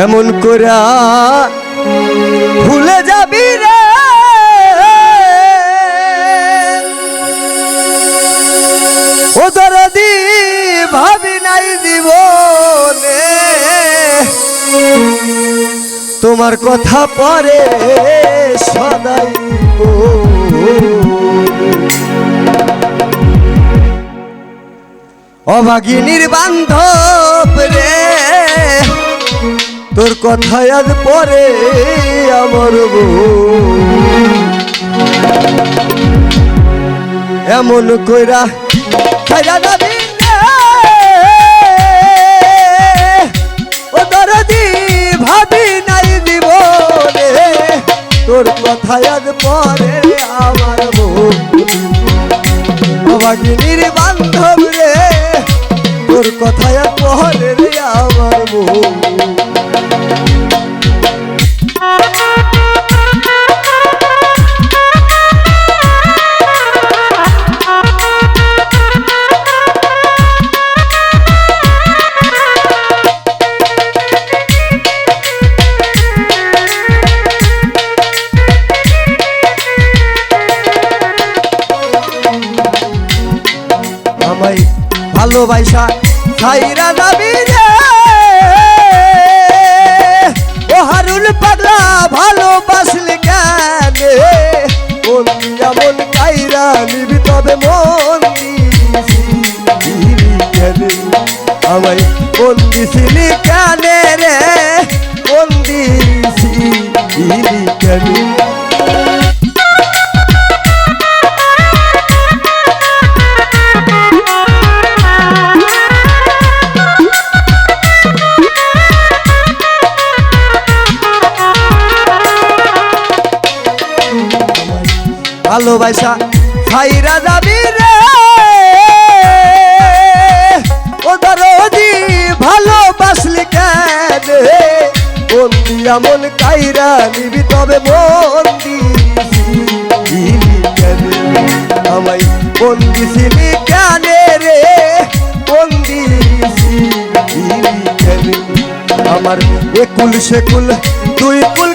এমন করা ভুলে যাবি রে। ও দরদি ভাবি নাই দিব তোমার কথা পরে সদাই। অভাগিনীর বান্ধব রে। তোর কথা আজ পরে আমার। এমন কইরা খাইরা যাবি। ও দরদি, ভাবি নাই দিব রে তোর কথা আজ পরে আমার বউ অভাগিনীর বান্ধব রে, তোর কথায় পহলে ভালোবাসা ছাইরা যাবি রে। ভালোবাসা খাইরা যাবি রে। ও দরদি, ভালোবাসলি কেন? বন্দি এমন কাইরা নিবি তবে বন্দি আমায় বন্দি ছিলি কেন রে? বন্দি আমার একুল সেকুল, দুই কুল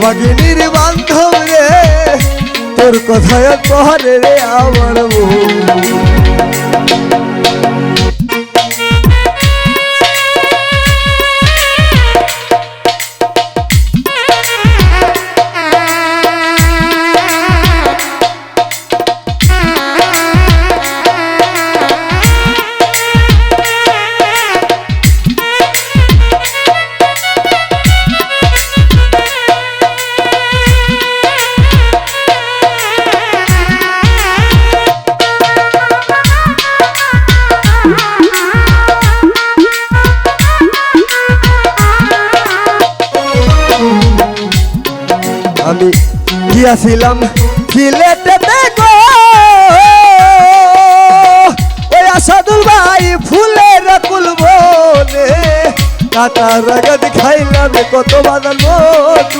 অভাগিনীর বান্ধব রে তোর কথায় পরে রে আমার বউ। আমি গিয়াছিলাম সিলেটেতে দেখো। ওই আসাদুল ভাই ফুলের কুল বলে কাটা রাগাদ খাইলাম, কত বাদাল মধুরো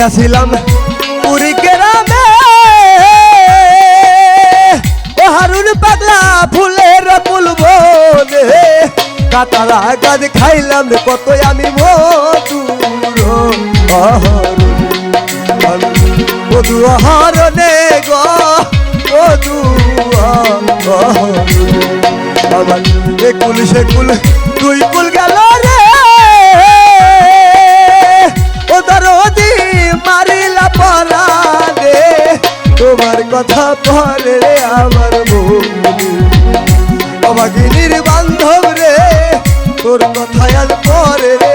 গিয়াছিলাম পুরী গ্রামে ও হারুন পাগলা ফুলের ফুল বলে কাতারা গাছ খাইলাম কত আমি মধুর। মধু হরণে গো, মধু আমার একুল সেকুল তোর কথায় আর পরে রে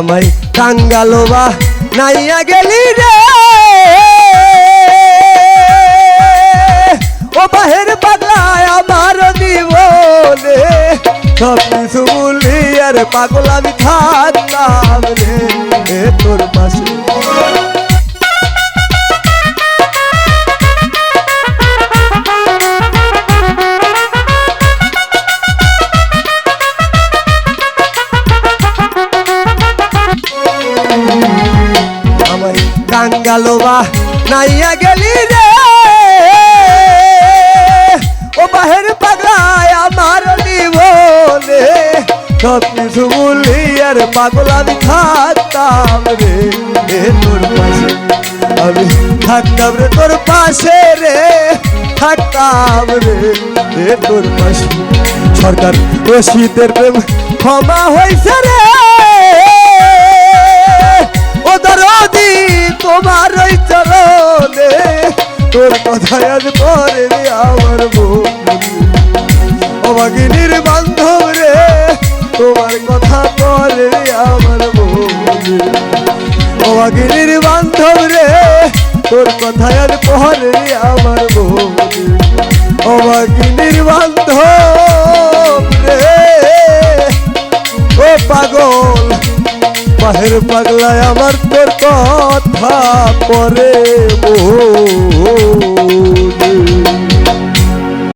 আমায় কাঙ্গালো বা নাইয়া গেলি রে। ও বাহের পাগলায় আমার জীবনে, সব কিছু বলি আর পাগল আমি থাকতাম রে। তোর নাইয়া গেলি রে। ও বাহের পাগলায় আমার জীবনে। সব কিছু আর পাগল আমি রে। তোর পাশে, আমি থাকতাম রে তোর পাশে রে। থাকতাম রে তোর পাশে। সরকার রশিদের প্রেম ক্ষমা হয়েছে রে। দরদি তোমার ওই চরণে তোর কথায় আজ পরে আমার বন্ধু। অবাগিনীর বান্ধব রে, তোমার কথা পরে আমার বন্ধু। অবাগিনীর বান্ধব রে, তোর কথায় আজ পরে আমার বন্ধু। অবাগিনীর বান্ধব রে, ও পাগল বাহের পাগলায় আমার তোর কথা পরে মনে